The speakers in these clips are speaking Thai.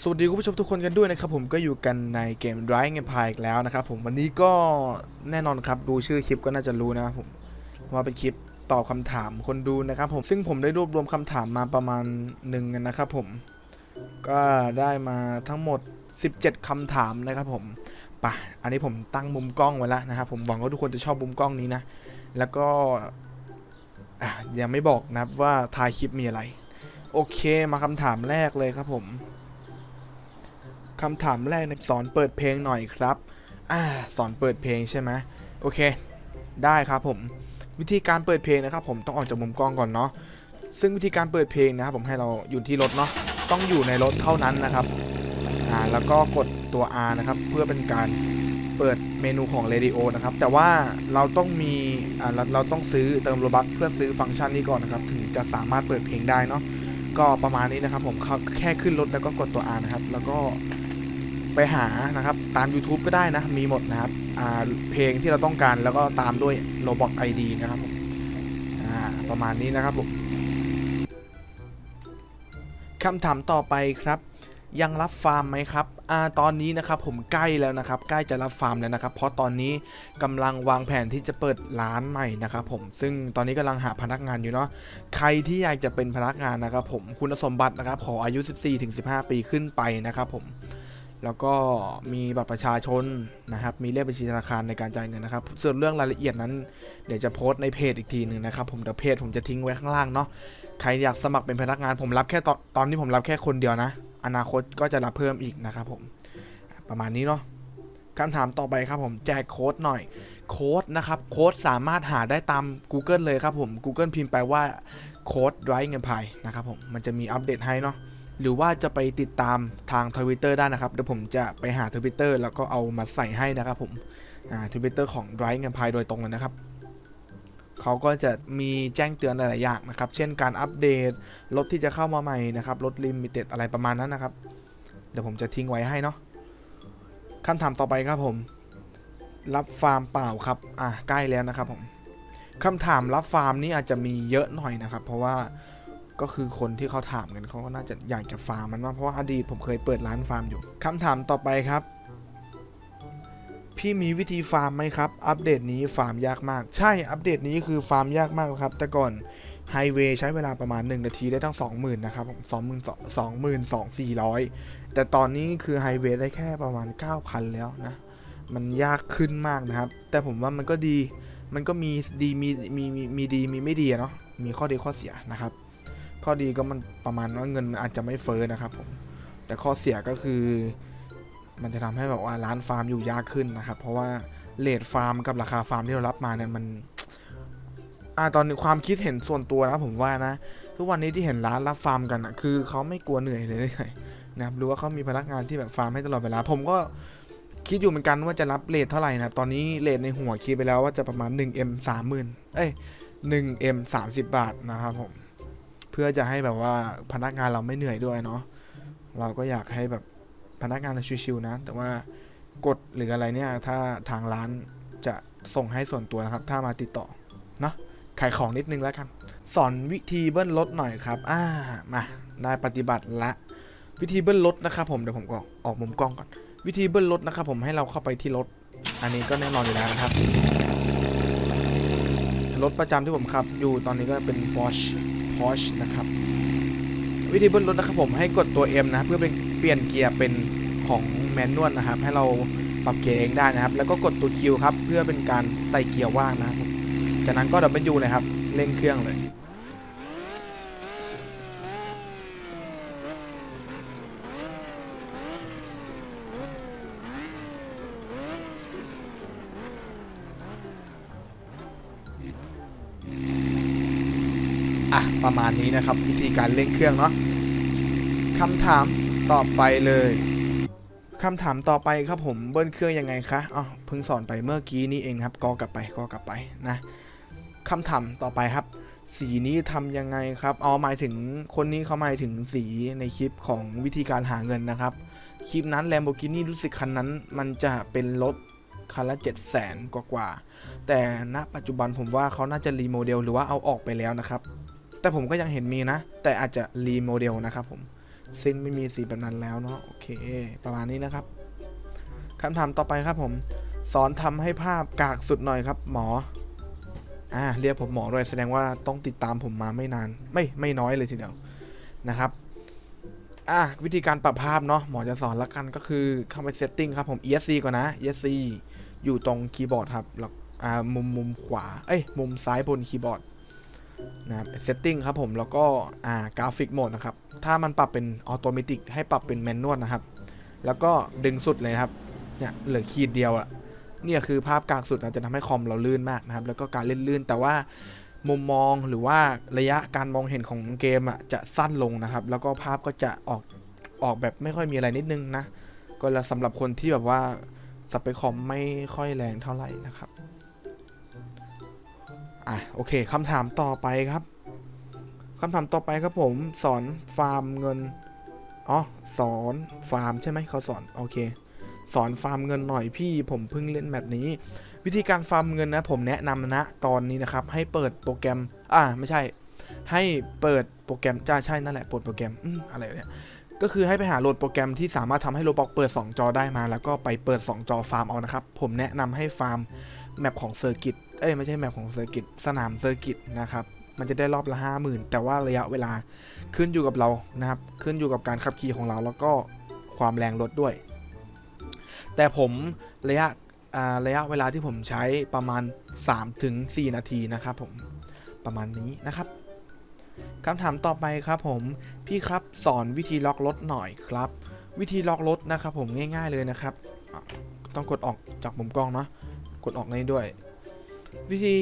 สวัสดีคุณผู้ชมทุกคนกันด้วยนะครับผมก็อยู่กันในเกม Drive เกมพายอีกแล้วนะครับผมวันนี้ก็แน่นอนครับดูชื่อคลิปก็น่าจะรู้นะครับผมว่าเป็นคลิปตอบคำถามคนดูนะครับผมซึ่งผมได้รวบรวมคำถามมาประมาณหนึ่งนะครับผมก็ได้มาทั้งหมด 17คำถามนะครับผมปะอันนี้ผมตั้งมุมกล้องไว้แล้วนะครับผมหวังว่าทุกคนจะชอบมุมกล้องนี้นะแล้วก็อะยังไม่บอกนะครับว่าทายคลิปมีอะไร โอเคมาคำถามแรกเลยครับผม คำถามแรกนะสอนเปิดเพลงหน่อยครับอ่าสอนเปิดเพลงใช่ไหมโอเค ได้ครับผม วิธีการเปิดเพลงนะครับ ผมต้องออกจากมุมกล้องก่อนเนาะซึ่งวิธีการเปิดเพลงนะครับผมให้เราอยู่ที่รถเนาะต้องอยู่ในรถเท่านั้นนะครับอ่าแล้วก็กดตัว R นะครับเพื่อเป็นการเปิดเมนูของ Radio นะครับ แต่ว่าเราต้องมีอ่าเราเราต้องซื้อเติมโลบัคเพื่อซื้อฟังก์ชันนี้ก่อนนะครับ ถึงจะสามารถเปิดเพลงได้เนาะก็ประมาณนี้นะครับผมเขาแค่ขึ้นรถแล้วก็กดตัว R นะครับ แล้วก็ ไปหานะครับตาม YouTube ก็ได้นะ มีหมดนะครับเพลงที่เราต้องการแล้วก็ตามด้วย Roblox ID นะครับผมประมาณนี้นะครับผมคำถามต่อไปครับยังรับฟาร์มไหมครับอ่าตอนนี้นะครับผมใกล้แล้วนะครับ ใกล้จะรับฟาร์มแล้วนะครับ เพราะตอนนี้กำลังวางแผนที่จะเปิดร้านใหม่นะครับผม ซึ่งตอนนี้กำลังหาพนักงานอยู่เนาะ ใครที่อยากจะเป็นพนักงานนะครับผม คุณสมบัตินะครับ ขออายุ 14-15 ปีขึ้นไปนะครับผม แล้วก็มีบัตรประชาชนนะครับ มีเลขบัญชีธนาคารในการจ่ายเงินนะครับ ส่วนเรื่องรายละเอียดนั้น เดี๋ยวจะโพสต์ในเพจอีกทีหนึ่งนะครับ ผมเดี๋ยวเพจผมจะทิ้งไว้ข้างล่างเนาะ ใครอยากสมัครเป็นพนักงาน ผมรับแค่ตอนตอนนี้ผมรับแค่คนเดียวนะ อนาคตก็จะรับเพิ่มอีกนะครับผม ประมาณนี้เนาะคำถามต่อไปครับผมแจกโค้ดหน่อย โค้ดนะครับ โค้ดสามารถหาได้ตาม Google เลยครับผม Google พิมพ์ไปว่าโค้ดไรเงินพายนะครับผม มันจะมีอัปเดตให้เนาะ หรือว่าจะไปติดตามทางทวิตเตอร์ได้นะครับ เดี๋ยวผมจะไปหาทวิตเตอร์แล้วก็เอามาใส่ให้นะครับผมทวิตเตอร์ของ d r i เงินพายโดยตรงเลยนะครับเขาก็จะมีแจ้งเตือนหลาย ๆ อย่างนะครับ เช่นการอัปเดตรถที่จะเข้ามาใหม่นะครับรถลิมิเต็ดอะไรประมาณนั้นนะครับ เดี๋ยวผมจะทิ้งไว้ให้เนาะคำถามต่อไปครับผม รับฟาร์มเปล่าครับอะใกล้แล้วนะครับผมคำถามรับฟาร์มนี้อาจจะมีเยอะหน่อยนะครับ เพราะว่า ก็คือคนที่เขาถามกันเขาก็น่าจะอยากจะฟาร์มมันมากเพราะว่าอดีตผมเคยเปิดร้านฟาร์มอยู่คำถามต่อไปครับ พี่มีวิธีฟาร์มไหมครับ อัปเดตนี้ฟาร์มยากมาก ใช่อัปเดตนี้คือฟาร์มยากมากครับ แต่ก่อนไฮเวย์ใช้เวลาประมาณ 1 นาทีได้ตั้ง 20,000 นะครับผม22,000 22,400 แต่ตอนนี้คือไฮเวย์ได้แค่ประมาณ 9,000 แล้วนะ มันยากขึ้นมากนะครับ แต่ผมว่ามันก็ดี มันก็มีดีมีมีมีมีดีมีไม่ดีเนาะ มีข้อดีข้อเสียนะครับ ข้อดีก็มันประมาณว่าเงินอาจจะไม่เฟ้อนะครับผมแต่ข้อเสียก็คือมันจะทำให้แบบว่าร้านฟาร์มอยู่ยากขึ้นนะครับ เพราะว่าเลทฟาร์มกับราคาฟาร์มที่เรารับมาเนี่ยมันอ่าตอนนี้ความคิดเห็นส่วนตัวนะผมว่านะ ทุกวันนี้ที่เห็นร้านรับฟาร์มกันอะคือเขาไม่กลัวเหนื่อยเลยนะครับหรือว่าเขามีพนักงานที่แบบฟาร์มให้ตลอดเวลา ผมก็คิดอยู่เหมือนกันว่าจะรับเลทเท่าไหร่นะครับตอนนี้เลทในหัวคิดไปแล้วว่าจะประมาณ 1M 30,000เอ้ย 1M 30 บาทนะครับผม พื่อจะให้แบบว่าพนักงานเราไม่เหนื่อยด้วยเนาะเราก็อยากให้แบบพนักงานเราชิวๆนะ แต่ว่ากฎหรืออะไรเนี่ย ถ้าทางร้านจะส่งให้ส่วนตัวนะครับ ถ้ามาติดต่อนะขายของนิดนึงแล้วกันสอนวิธีเบิ้ลรถหน่อยครับ อ่ามาได้ปฏิบัติละ วิธีเบิ้ลรถนะครับผมเดี๋ยวผมก็ออกมุมกล้องก่อน วิธีเบิ้ลรถนะครับผมให้เราเข้าไปที่รถ อันนี้ก็แน่นอนอยู่แล้วนะครับรถประจำที่ผมขับอยู่ตอนนี้ก็เป็น Porsche Porsche นะครับ วิธีเบิ้ลรถนะครับผมให้กดตัว M นะเพื่อเป็นเปลี่ยนเกียร์เป็นของแมนนวลนะครับ ให้เราปรับเกียร์เองได้นะครับ แล้วก็กดตัว Q ครับเพื่อเป็นการใส่เกียร์ว่างนะครับจากนั้นก็ดับเบิลยูเลยครับเร่งเครื่องเลย อะประมาณนี้นะครับวิธีการเร่งเครื่องเนาะคำถามต่อไปเลยคำถามต่อไปครับผมเบิ้ลเครื่องยังไงคะอ๋อเพิ่งสอนไปเมื่อกี้นี้เองครับกอกลับไปกอกลับไปนะคำถามต่อไปครับ สีนี้ทำยังไงครับอ๋อหมายถึงคนนี้เขาหมายถึงสีในคลิปของวิธีการหาเงินนะครับคลิปนั้น Lamborghini รู้สึกคันนั้น มันจะเป็นรถคันละ7 0 0 0 0 0กว่ากว่าๆแต่ณปัจจุบันผมว่าเขาน่าจะรีโมเดลหรือว่าเอาออกไปแล้วนะครับ แต่ผมก็ยังเห็นมีนะ แต่อาจจะรีโมเดลนะครับผมสิ้นไม่มีสีแบบนั้นแล้วเนาะโอเค ประมาณนี้นะครับคำถามต่อไปครับผมสอนทำให้ภาพกากสุดหน่อยครับ หมออ่าเรียกผมหมอด้วยแสดงว่าต้องติดตามผมมาไม่นาน ไม่ไม่น้อยเลยทีเดียวนะครับอะวิธีการปรับภาพเนาะหมอจะสอนละกันก็คือเข้าไปเซตติ้งครับผม ESC ก่อนนะ ESC อยู่ตรงคีย์บอร์ดครับแล้วอ่ามุมมุมขวา เอ้ยมุมซ้ายบนคีย์บอร์ด นะครับเซตติ้งครับผมแล้วก็อ่ากราฟิกโหมดนะครับ ถ้ามันปรับเป็นออโตเมติกให้ปรับเป็นแมนนวลนะครับ แล้วก็ดึงสุดเลยครับเนี่ยเหลือขีดเดียวอะเนี่ยคือภาพกลางสุดนะจะทำให้คอมเราลื่นมากนะครับ แล้วก็การเล่นลื่นแต่ว่ามุมมองหรือว่าระยะการมองเห็นของเกมอะจะสั้นลงนะครับ แล้วก็ภาพก็จะออกออกแบบไม่ค่อยมีอะไรนิดนึงนะ ก็แล้วสำหรับคนที่แบบว่าสเปคคอมไม่ค่อยแรงเท่าไหร่นะครับ อะโอเคคำถามต่อไปครับคำถามต่อไปครับผมสอนฟาร์มเงินอ๋อสอนฟาร์มใช่ไหมเขาสอนโอเคสอนฟาร์มเงินหน่อยพี่ผมเพิ่งเล่นแบบนี้ วิธีการฟาร์มเงินนะ ผมแนะนำนะตอนนี้นะครับ ให้เปิดโปรแกรม อ่าไม่ใช่ ให้เปิดโปรแกรมจ้าใช่นั่นแหละเปิดโปรแกรมอืมอะไรเนี่ยก็คือให้ไปหาโหลดโปรแกรมที่สามารถทำให้โรบอกเปิด 2 จอได้มา แล้วก็ไปเปิด 2 จอฟาร์มเอานะครับ ผมแนะนำให้ฟาร์มแมปของเซอร์กิต เอ้ยไม่ใช่แมปของเซอร์กิตสนามเซอร์กิตนะครับมันจะได้รอบละ50,000 แต่ว่าระยะเวลาขึ้นอยู่กับเรานะครับ ขึ้นอยู่กับการขับขี่ของเราแล้วก็ความแรงรถด้วย แต่ผมระยะระยะเวลาที่ผมใช้ประมาณ 3-4 นาทีนะครับผมประมาณนี้นะครับคำถามต่อไปครับผมพี่ครับสอนวิธีล็อกรถหน่อยครับ วิธีล็อกรถนะครับผมง่าย ๆเลยนะครับ ต้องกดออกจากมุมกล้องเนาะกดออกในด้วย วิธี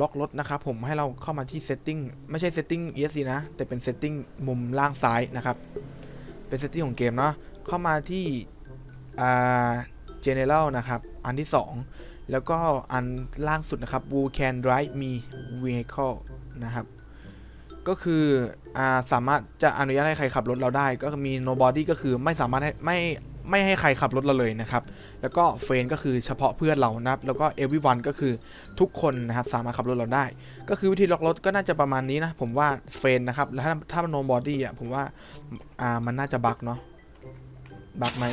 ล็อกรถนะครับผมให้เราเข้ามาที่ setting ไม่ใช่ setting ESC นะ แต่เป็น setting มุมล่างซ้ายนะครับ เป็น setting ของเกมเนาะเข้ามาที่ general นะครับ อันที่ 2 แล้วก็อันล่างสุดนะครับ who can drive me vehicle นะครับ ก็คืออาสามารถจะอนุญาตให้ใครขับรถเราได้ ก็มี nobody ก็คือไม่สามารถให้ไม่ ไม่ให้ใครขับรถเราเลยนะครับ แล้วก็เฟนก็คือเฉพาะเพื่อนเรานะครับ แล้วก็ everyone ก็คือทุกคนนะครับสามารถขับรถเราได้ ก็คือวิธีล็อกรถก็น่าจะประมาณนี้นะ ผมว่าเฟนนะครับ แล้วถ้าถ้า nobody อะผมว่าอ่ามันน่าจะบักเนาะ บักไหม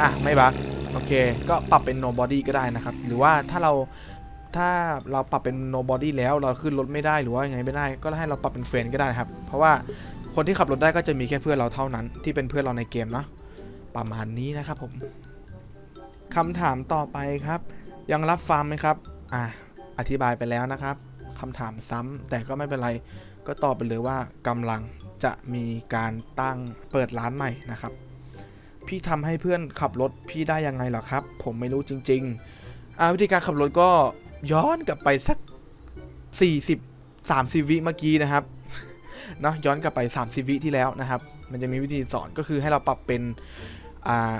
อะไม่บักโอเค ก็ปรับเป็น nobody ก็ได้นะครับ หรือว่าถ้าเราถ้าเราปรับเป็น nobody แล้วเราขึ้นรถไม่ได้หรือว่ายังไงไม่ได้ ก็ให้เราปรับเป็นเฟรนก็ได้นะครับ เพราะว่าคนที่ขับรถได้ก็จะมีแค่เพื่อนเราเท่านั้นที่เป็นเพื่อนเราในเกมเนาะ ประมาณนี้นะครับผมคำถามต่อไปครับ ยังรับฟาร์มไหมครับอะอธิบายไปแล้วนะครับคำถามซ้ำแต่ก็ไม่เป็นไร ก็ตอบไปเลยว่ากำลังจะมีการตั้งเปิดร้านใหม่นะครับ พี่ทำให้เพื่อนขับรถพี่ได้ยังไงเหรอครับ ผมไม่รู้จริงๆอ่าวิธีการขับรถก็ย้อนกลับไปสัก 40 30 วิเมื่อกี้นะครับเนาะย้อนกลับไป 30 วิที่แล้วนะครับ มันจะมีวิธีสอนก็คือให้เราปรับเป็น อ่า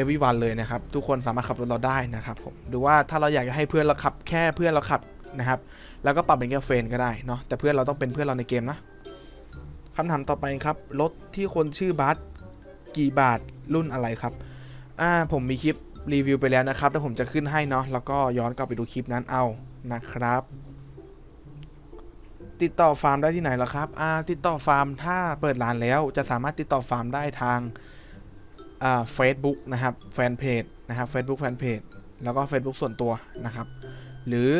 everyone เลยนะครับ ทุกคนสามารถขับรถเราได้นะครับผมหรือว่าถ้าเราอยากจะให้เพื่อนเราขับแค่เพื่อนเราขับนะครับ แล้วก็ปรับเป็นแค่เฟรนก็ได้เนาะแต่เพื่อนเราต้องเป็นเพื่อนเราในเกมนะคำถามต่อไปครับรถที่คนชื่อบัสกี่บาทรุ่นอะไรครับอ่าผมมีคลิปรีวิวไปแล้วนะครับแล้วผมจะขึ้นให้เนาะแล้วก็ย้อนกลับไปดูคลิปนั้นเอานะครับ ติดต่อฟาร์มได้ที่ไหนหรอครับอ่าติดต่อฟาร์มถ้าเปิดร้านแล้วจะสามารถติดต่อฟาร์มได้ทาง เฟซบุ๊กนะครับแฟนเพจนะครับ Facebook แฟนเพจแล้วก็ Facebook ส่วนตัวนะครับ หรือ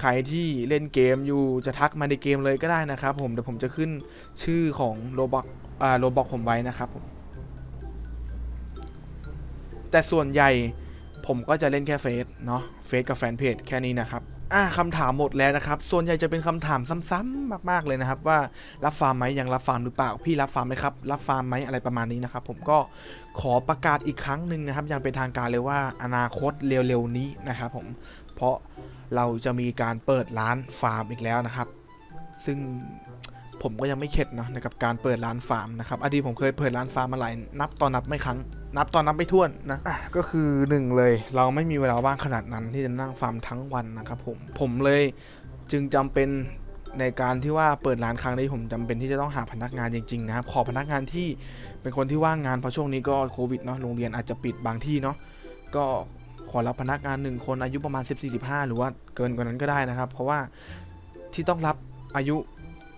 ใครที่เล่นเกมอยู่จะทักมาในเกมเลยก็ได้นะครับ ผมเดี๋ยวผมจะขึ้นชื่อของโรบอกอ่าโรบอกผมไว้นะครับผมแต่ส่วนใหญ่ผมก็จะเล่นแค่เฟซเนาะเฟซกับแฟนเพจแค่นี้นะครับ อ่าคำถามหมดแล้วนะครับ ส่วนใหญ่จะเป็นคำถามซ้ำๆมาก ๆ เลยนะครับ ว่ารับฟาร์มไหมยังรับฟาร์มหรือเปล่า พี่รับฟาร์มไหมครับ รับฟาร์มไหมอะไรประมาณนี้นะครับ ผมก็ขอประกาศอีกครั้งหนึ่งนะครับอย่างเป็นทางการเลยว่าอนาคตเร็วๆนี้นะครับผม เพราะเราจะมีการเปิดร้านฟาร์มอีกแล้วนะครับ ซึ่ง ผมก็ยังไม่เข็ดเนาะกับการเปิดร้านฟาร์มนะครับอดีตผมเคยเปิดร้านฟาร์มมาหลายนับตอนนับไม่ครั้ง นับตอนนับไม่ถ้วนนะะก็คือหนึ่งเลย เราไม่มีเวลาว่างขนาดนั้นที่จะนั่งฟาร์มทั้งวันนะครับผมผมเลยจึงจำเป็นในการที่ว่าเปิดร้านครั้งนี้ผมจำเป็นที่จะต้องหาพนักงานจริงๆนะครับขอพนักงานที่เป็นคนที่ว่างงานเพราะช่วงนี้ก็โควิดเนาะโรงเรียนอาจจะปิดบางที่เนาะก็ขอรับพนักงานหนึ่งคนอายุประมาณ 14-15 หรือว่าเกินกว่านั้นก็ได้นะครับ เพราะว่าที่ต้องรับอายุ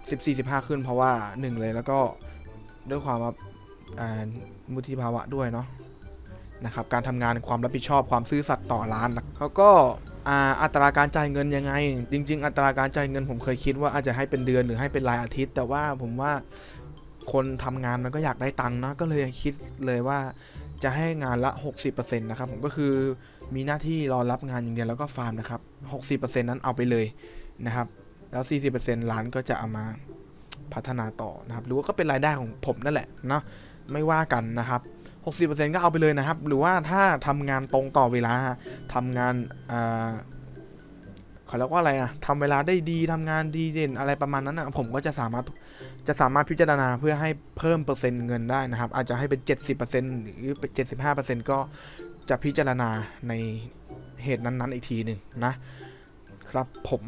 14-15 ขึ้นเพราะว่าหนึ่งเลยแล้วก็ด้วยความว่ามุทิภาวะด้วยเนาะนะครับการทำงานความรับผิดชอบความซื่อสัตย์ต่อร้านเขาก็อัตราการจ่ายเงินยังไง จริง ๆ อัตราการจ่ายเงินผมเคยคิดว่าอาจจะให้เป็นเดือนหรือให้เป็นรายอาทิตย์ แต่ว่าผมว่าคนทำงานมันก็อยากได้ตังค์เนอะก็เลยคิดเลยว่าจะให้งานละ 60%นะครับผมก็คือมีหน้าที่รอรับงานอย่างเดียวแล้วก็ฟาร์มนะครับ 60%นั้นเอาไปเลยนะครับ แล้ว 40%ร้านก็จะเอามาพัฒนาต่อนะครับ หรือว่าก็เป็นรายได้ของผมนั่นแหละเนาะไม่ว่ากันนะครับ 60%ก็เอาไปเลยนะครับ หรือว่าถ้าทำงานตรงต่อเวลาทำงานอ่าเขาเรียกว่าอะไรอะทำเวลาได้ดีทำงานดีเด่นอะไรประมาณนั้นนะผมก็จะสามารถจะสามารถพิจารณาเพื่อให้เพิ่มเปอร์เซ็นต์เงินได้นะครับ อาจจะให้เป็น 70%หรือเป็น75%ก็จะพิจารณาในเหตุนั้นๆอีกทีหนึ่งนะครับผม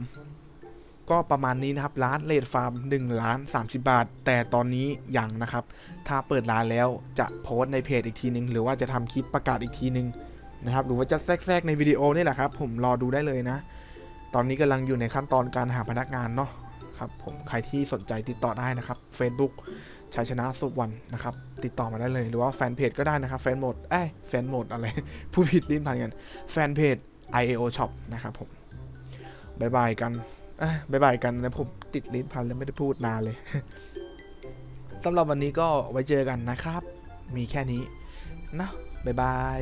ก็ประมาณนี้นะครับร้านเลดฟาร์ม1ล้าน30 บาท แต่ตอนนี้ยังนะครับ ถ้าเปิดร้านแล้วจะโพสต์ในเพจอีกทีนึง หรือว่าจะทำคลิปประกาศอีกทีนึงนะครับหรือว่าจะแทรกในวิดีโอนี่แหละครับ ผมรอดูได้เลยนะ ตอนนี้กำลังอยู่ในขั้นตอนการหาพนักงานเนาะครับผมใครที่สนใจติดต่อได้นะครับ Facebook ชัยชนะสุวรรณนะครับติดต่อมาได้เลยหรือว่าแฟนเพจก็ได้นะครับแฟนโหมดเอ้ยแฟนโหมดอะไร ผู้ผิดลิ้นพันกันแฟนเพจ IAO Shop นะครับผมบายบายกัน อ้ยบายบายกันนะผมติดลิ้นพันแล้วไม่ได้พูดนานเลยสำหรับวันนี้ก็ไว้เจอกันนะครับ มีแค่นี้นะบายบาย